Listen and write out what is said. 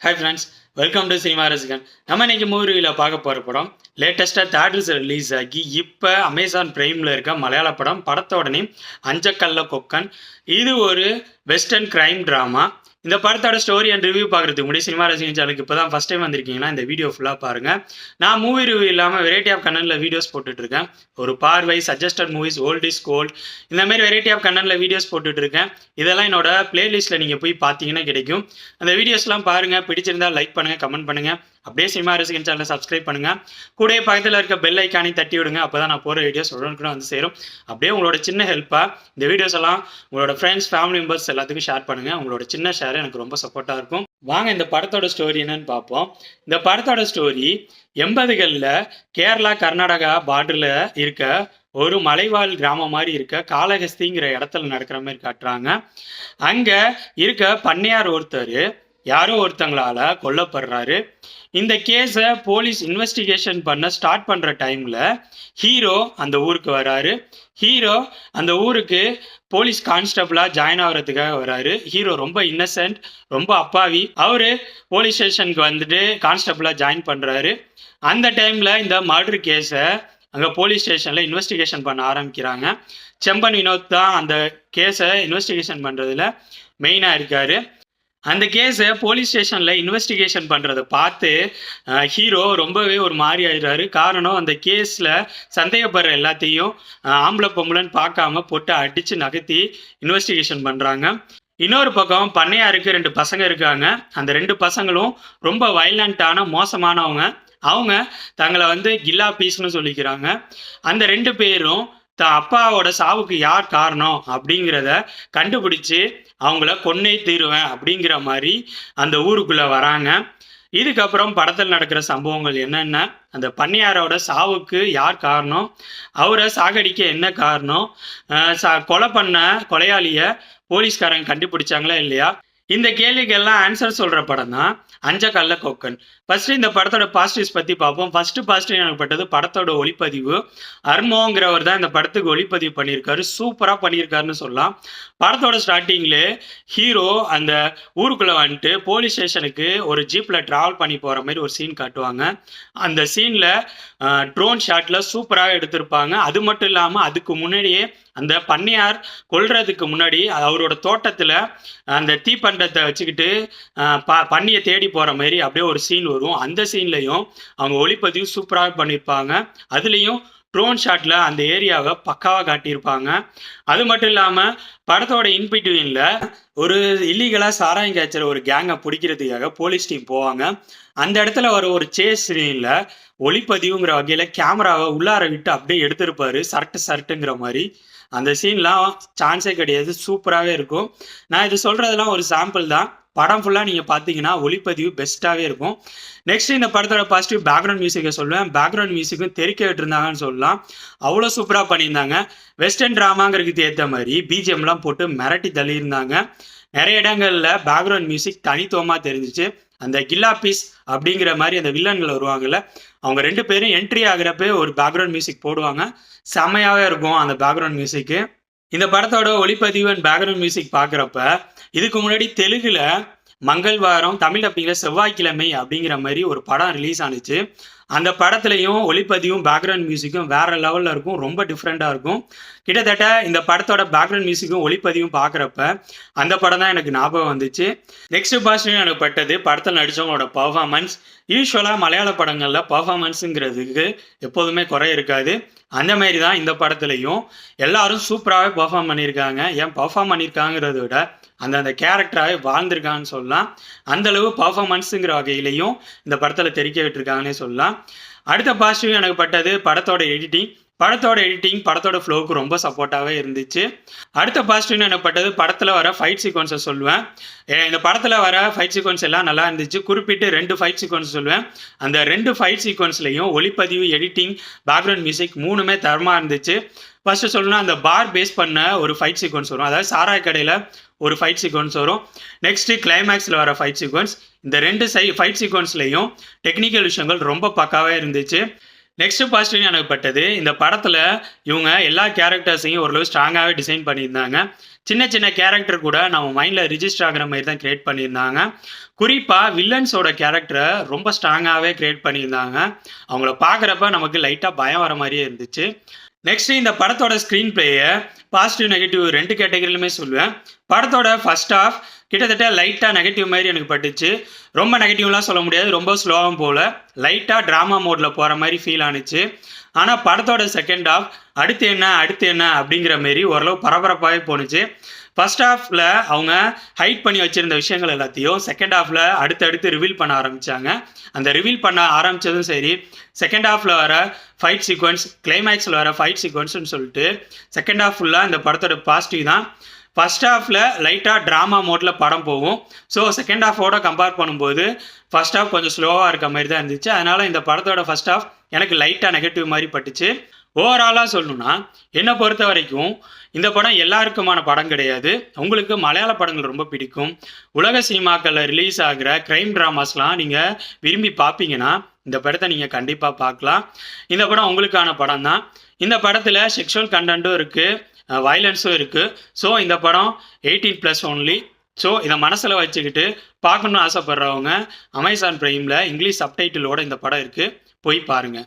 Hi friends welcome to cinema Rasigan நம்ம இன்னைக்கு மூவியில் பார்க்க போகிற படம் லேட்டஸ்ட்டாக தேட்டர்ஸ் ரிலீஸ் ஆகி இப்போ அமேசான் பிரைமில் இருக்க மலையாள படம் படத்தோட நேம் அஞ்சக்கல்ல கொக்கன். இது ஒரு வெஸ்டர்ன் கிரைம் ட்ராமா இந்த படத்தோட ஸ்டோரி அண்ட் ரிவ்யூ பார்க்குறதுக்கு முன்னாடி சினிமா ரசிகன் சேனலுக்கு இப்போ தான் ஃபஸ்ட் டைம் வந்திருக்கீங்கன்னா இந்த வீடியோ ஃபுல்லாக பாருங்கள் நான் மூவி ரிவ்யூ இல்லாமல் வெரைட்டி ஆஃப் கண்டனில் வீடியோஸ் போட்டுட்ருக்கேன். ஒரு பார்வை suggested movies old is gold இந்த மாதிரி வெரைட்டி ஆஃப் கண்டனில் வீடியோஸ் போட்டுட்ருக்கேன். இதெல்லாம் என்னோட பிளேலிஸ்ட்டில் நீங்கள் போய் பார்த்தீங்கன்னா கிடைக்கும். அந்த வீடியோஸ்லாம் பாருங்கள் பிடிச்சிருந்தால் லைக் பண்ணுங்கள் கமெண்ட் பண்ணுங்கள் அப்படியே சினிமா ரசிகன் சேனலை சப்ஸ்கிரைப் பண்ணுங்கள் கூட பக்கத்தில் இருக்க பெல் ஐக்கானே தட்டி விடுங்க. அப்போ தான் நான் போகிற வீடியோஸ் உடனுக்குடன் வந்து சேரும். அப்படியே உங்களோட சின்ன ஹெல்ப்பாக இந்த வீடியோஸ் எல்லாம் உங்களோட ஃப்ரெண்ட்ஸ் ஃபேமிலி மெம்பர்ஸ் எல்லாத்துக்கும் ஷேர் பண்ணுங்கள் உங்களோட சின்ன ஷேர் எனக்கு ரொம்ப சப்போர்ட்டாக இருக்கும். வாங்க இந்த படத்தோட ஸ்டோரி என்னன்னு பார்ப்போம். இந்த படத்தோட ஸ்டோரி எண்பதுகளில் கேரளா கர்நாடகா பார்டரில் இருக்க ஒரு மலைவாழ் கிராமம் மாதிரி இருக்க காளஹஸ்திங்கிற இடத்துல நடக்கிற மாதிரி காட்டுறாங்க. அங்கே இருக்க பண்ணையார் ஒருத்தர் யாரோ ஒருத்தங்களால கொல்லப்படுறாரு. இந்த கேஸை போலீஸ் இன்வெஸ்டிகேஷன் பண்ண ஸ்டார்ட் பண்ணுற டைமில் ஹீரோ அந்த ஊருக்கு வராரு. ஹீரோ அந்த ஊருக்கு போலீஸ் கான்ஸ்டபிளாக ஜாயின் ஆகிறதுக்காக வராரு. ஹீரோ ரொம்ப இன்னசென்ட் ரொம்ப அப்பாவி. அவர் போலீஸ் ஸ்டேஷனுக்கு வந்துட்டு கான்ஸ்டபிளாக ஜாயின் பண்ணுறாரு அந்த டைமில் இந்த மர்டர் கேஸை அங்கே போலீஸ் ஸ்டேஷனில் இன்வெஸ்டிகேஷன் பண்ண ஆரம்பிக்கிறாங்க. செம்பன் வினோத் தான் அந்த கேஸை இன்வெஸ்டிகேஷன் பண்ணுறதுல மெயினாக இருக்கார். அந்த கேஸை போலீஸ் ஸ்டேஷனில் இன்வெஸ்டிகேஷன் பண்ணுறதை பார்த்து ஹீரோ ரொம்பவே ஒரு மாதிரி ஆயிடுறாரு. காரணம் அந்த கேஸில் சந்தேகப்படுற எல்லாத்தையும் ஆம்பளை பொம்பளைன்னு பார்க்காம போட்டு அடித்து நகர்த்தி இன்வெஸ்டிகேஷன் பண்ணுறாங்க இன்னொரு பக்கம் பண்ணையாருக்கு ரெண்டு பசங்க இருக்காங்க. அந்த ரெண்டு பசங்களும் ரொம்ப வயலண்ட்டான மோசமானவங்க. அவங்க தங்களை வந்து கில்லா பீஸ்னு சொல்லிக்கிறாங்க. அந்த ரெண்டு பேரும் தான் அப்பாவோட சாவுக்கு யார் காரணம் அப்படிங்கிறத கண்டுபிடிச்சு அவங்கள கொன்னே தீருவேன் அப்படிங்கிற மாதிரி அந்த ஊருக்குள்ள வராங்க. இதுக்கப்புறம் படத்தில் நடக்கிற சம்பவங்கள் என்னென்ன? அந்த பண்ணையாரோட சாவுக்கு யார் காரணம்? அவரை சாகடிக்க என்ன காரணம்? கொலை பண்ண கொலையாளிய போலீஸ்காரங்க கண்டுபிடிச்சாங்களா இல்லையா? இந்த கேள்விக்கெல்லாம் ஆன்சர் சொல்ற படம் தான் அஞ்ச கல்ல கொக்கன். ஃபர்ஸ்ட் இந்த படத்தோட பாசிட்டிவ்ஸ் பத்தி பார்ப்போம். ஃபர்ஸ்ட் பாசிட்டிவ் எனக்கு பட்டது படத்தோட ஒளிப்பதிவு. அர்மோங்கிறவர் தான் இந்த படத்துக்கு ஒளிப்பதிவு பண்ணியிருக்காரு. சூப்பரா பண்ணியிருக்காருன்னு சொல்லலாம். படத்தோட ஸ்டார்டிங்ல ஹீரோ அந்த ஊருக்குள்ள வந்துட்டு போலீஸ் ஸ்டேஷனுக்கு ஒரு ஜீப்ல டிராவல் பண்ணி போற மாதிரி ஒரு சீன் காட்டுவாங்க. அந்த சீன்ல ட்ரோன் ஷாட்ல சூப்பராக எடுத்திருப்பாங்க. அது மட்டும் இல்லாம அதுக்கு முன்னாடியே அந்த பண்ணையார் கொல்றதுக்கு முன்னாடி அவரோட தோட்டத்துல அந்த தீப்பண்டத்தை வச்சுக்கிட்டு ப பண்ணியை தேடி போற மாதிரி அப்படியே ஒரு சீன் வரும். அந்த சீன்லையும் அவங்க ஒளிப்பதிவு சூப்பராக பண்ணியிருப்பாங்க அதுலேயும் ட்ரோன் ஷாட்ல அந்த ஏரியாவை பக்காவாக காட்டியிருப்பாங்க. அது மட்டும் இல்லாமல் படத்தோட இன்பிட்வீனில் ஒரு இல்லீகலாக சாராயம் கேச்சர் ஒரு கேங்கை பிடிக்கிறதுக்காக போலீஸ் டீம் போவாங்க. அந்த இடத்துல வர ஒரு சேஸ் சீனில் ஒளிப்பதிவுங்கிற வகையில் கேமராவை உள்ளார விட்டு அப்படியே எடுத்திருப்பாரு. சரட்டு சரட்டுங்கிற மாதிரி. அந்த சீன்லாம் சான்ஸே கிடையாது. சூப்பராகவே இருக்கும். நான் இது சொல்கிறதெல்லாம் ஒரு சாம்பிள் தான். படம் ஃபுல்லாக நீங்கள் பார்த்தீங்கன்னா ஒளிப்பதிவு பெஸ்ட்டாகவே இருக்கும். நெக்ஸ்ட் இந்த படத்தோட பாசிட்டிவ் பேக்ரவுண்ட் மியூசிக்கை சொல்லுவேன். பேக்ரவுண்ட் மியூசிக்கும் தெறிக்க விட்டுருந்தாங்கன்னு சொல்லலாம். அவ்வளோ சூப்பராக பண்ணியிருந்தாங்க. வெஸ்டர்ன் ட்ராமாங்கிறதுக்கு ஏற்ற மாதிரி பிஜிஎம்லாம் போட்டு மிரட்டி தள்ளியிருந்தாங்க. நிறைய இடங்களில் பேக்ரவுண்ட் மியூசிக் தனித்துவமாக தெரிஞ்சிச்சு. அந்த கில்லா பீஸ் அப்படிங்கிற மாதிரி அந்த வில்லன்கள் வருவாங்கல்ல அவங்க ரெண்டு பேரும் என்ட்ரி ஆகுறப்ப ஒரு பேக்ரவுண்ட் மியூசிக் போடுவாங்க. செம்மையாகவே இருக்கும் அந்த பேக்ரவுண்ட் மியூசிக்கு இந்த படத்தோட ஒளிப்பதிவு அண்ட் பேக்ரவுண்ட் மியூசிக் பார்க்குறப்ப இதுக்கு முன்னாடி தெலுங்குல மங்கள்வாரம் தமிழ் அப்படிங்கிற செவ்வாய்க்கிழமை அப்படிங்கிற மாதிரி ஒரு படம் ரிலீஸ் ஆனிச்சு. அந்த படத்துலையும் ஒளிப்பதிவும் பேக்ரவுண்ட் மியூசிக்கும் வேற லெவலில் இருக்கும் ரொம்ப டிஃப்ரெண்ட்டாக இருக்கும். கிட்டத்தட்ட இந்த படத்தோட பேக்ரவுண்ட் மியூசிக்கும் ஒளிப்பதிவும் பார்க்குறப்ப அந்த படம் தான் எனக்கு ஞாபகம் வந்துச்சு. நெக்ஸ்ட் பாசிட்டிவ் எனக்கு பட்டது படத்தில் நடித்தவங்களோட பர்ஃபார்மன்ஸ் யூஸ்வலாக மலையாள படங்களில் பர்ஃபார்மன்ஸுங்கிறதுக்கு எப்போதுமே குறை இருக்காது. அந்த மாதிரி தான் இந்த படத்துலையும். எல்லாரும் சூப்பராகவே பர்ஃபார்ம் பண்ணியிருக்காங்க. ஏன் பர்ஃபார்ம் பண்ணியிருக்காங்கிறத விட அந்த அந்த கேரக்டராகவே வாழ்ந்திருக்காங்கன்னு சொல்லலாம். அந்தளவு பர்ஃபாமன்ஸுங்கிற வகையிலையும் இந்த படத்தில் தெரிக்க விட்டுருக்காங்கன்னே சொல்லலாம். அடுத்த பாசிட்டிவ் எனக்கு பட்டது படத்தோட எடிட்டிங் படத்தோட எடிட்டிங் படத்தோட ஃப்ளோவுக்கு ரொம்ப சப்போர்ட்டாகவே இருந்துச்சு. அடுத்த பாசிட்டிவ்னு என்னப்பட்டது படத்தில் வர ஃபைட் சீக்வன்ஸை சொல்லுவேன். இந்த படத்தில் வர ஃபைட் சீக்வன்ஸ் எல்லாம் நல்லா இருந்துச்சு. குறிப்பிட்டு ரெண்டு ஃபைட் சீக்வன்ஸ் சொல்லுவேன். அந்த ரெண்டு ஃபைட் சீக்வன்ஸ்லையும் ஒளிப்பதிவு எடிட்டிங் பேக்ரவுண்ட் மியூசிக் மூணுமே தரமாக இருந்துச்சு. ஃபர்ஸ்ட் சொல்லணும்னா அந்த பார் பேஸ் பண்ண ஒரு ஃபைட் சீக்வன்ஸ் வரும். அதாவது சாராய் கடையில் ஒரு ஃபைட் சீக்வன்ஸ் வரும். நெக்ஸ்ட்டு கிளைமேக்ஸில் வர ஃபைட் சீக்வன்ஸ் இந்த ரெண்டு சை ஃபைட் சீக்வன்ஸ்லையும் டெக்னிக்கல் விஷயங்கள் ரொம்ப பக்காவே இருந்துச்சு. நெக்ஸ்ட் பாசிட்டிவ் எனக்குப்பட்டது இந்த படத்தில் இவங்க எல்லா கேரக்டர்ஸையும் ஓரளவு ஸ்ட்ராங்காகவே டிசைன் பண்ணியிருந்தாங்க. சின்ன சின்ன கேரக்டர் கூட நம்ம மைண்டில் ரிஜிஸ்டர் ஆகிற மாதிரி தான் கிரியேட் பண்ணியிருந்தாங்க. குறிப்பாக வில்லன்ஸோட கேரக்டரை ரொம்ப ஸ்ட்ராங்காகவே கிரியேட் பண்ணியிருந்தாங்க. அவங்கள பார்க்குறப்ப நமக்கு லைட்டாக பயம் வர மாதிரியே இருந்துச்சு. நெக்ஸ்ட் இந்த படத்தோட ஸ்க்ரீன் பிளேயை பாசிட்டிவ் நெகட்டிவ் ரெண்டு கேட்டகரியிலுமே சொல்லுவேன். படத்தோட ஃபர்ஸ்ட் ஆஃப் கிட்டத்தட்ட லைட்டாக நெகட்டிவ் மாதிரி எனக்கு பட்டுச்சு. ரொம்ப நெகட்டிவ்லாம் சொல்ல முடியாது. ரொம்ப ஸ்லோவாகவும் போகல லைட்டாக ட்ராமா மோடில் போகிற மாதிரி ஃபீல் ஆனுச்சு. ஆனால் படத்தோட செகண்ட் ஆஃப் அடுத்து என்ன அடுத்து என்ன அப்படிங்கிற மாரி ஓரளவு பரபரப்பாகவே போணுச்சு ஃபர்ஸ்ட் ஹாஃபில் அவங்க ஹைட் பண்ணி வச்சிருந்த விஷயங்கள் எல்லாத்தையும் செகண்ட் ஹாஃபில் அடுத்தடுத்து ரிவீல் பண்ண ஆரம்பித்தாங்க அந்த ரிவீல் பண்ண ஆரம்பித்ததும் சரி செகண்ட் ஹாஃபில் வர ஃபைட் சீக்வன்ஸ் கிளைமேக்ஸில் வர ஃபைட் சீக்வன்ஸ்னு சொல்லிட்டு செகண்ட் ஹாஃப் ஃபுல்லாக இந்த படத்தோட பாசிட்டிவ் தான். ஃபர்ஸ்ட் ஹாஃபில் லைட்டாக ட்ராமா மோட்டில் படம் போகும். ஸோ செகண்ட் ஹாஃபோட கம்பேர் பண்ணும்போது ஃபர்ஸ்ட் ஹாஃப் கொஞ்சம் ஸ்லோவாக இருக்க மாதிரி தான் இருந்துச்சு. அதனால் இந்த படத்தோட ஃபர்ஸ்ட் ஹாஃப் எனக்கு லைட்டாக நெகட்டிவ் மாதிரி பட்டுச்சு. ஓவராலாக சொல்லணும்னா என்னை பொறுத்த வரைக்கும் இந்த படம் எல்லாருக்குமான படம் கிடையாது. உங்களுக்கு மலையாள படங்கள் ரொம்ப பிடிக்கும். உலக சினிமாக்களில் ரிலீஸ் ஆகிற க்ரைம் ட்ராமாஸ்லாம் நீங்கள் விரும்பி பார்ப்பீங்கன்னா இந்த படத்தை நீங்கள் கண்டிப்பாக பார்க்கலாம் இந்த படம் உங்களுக்கான படம் தான். இந்த படத்தில் செக்ஷுவல் கண்டென்ட்டும் இருக்குது வயலன்ஸும் இருக்குது ஸோ இந்த படம் எயிட்டீன் ப்ளஸ் ஒன்லி ஸோ இதை மனசில் வச்சுக்கிட்டு பார்க்கணுன்னு ஆசைப்பட்றவங்க அமேசான் ப்ரைமில் இங்கிலீஷ் சப்டைட்டிலோட இந்த படம் இருக்குது போய் பாருங்கள்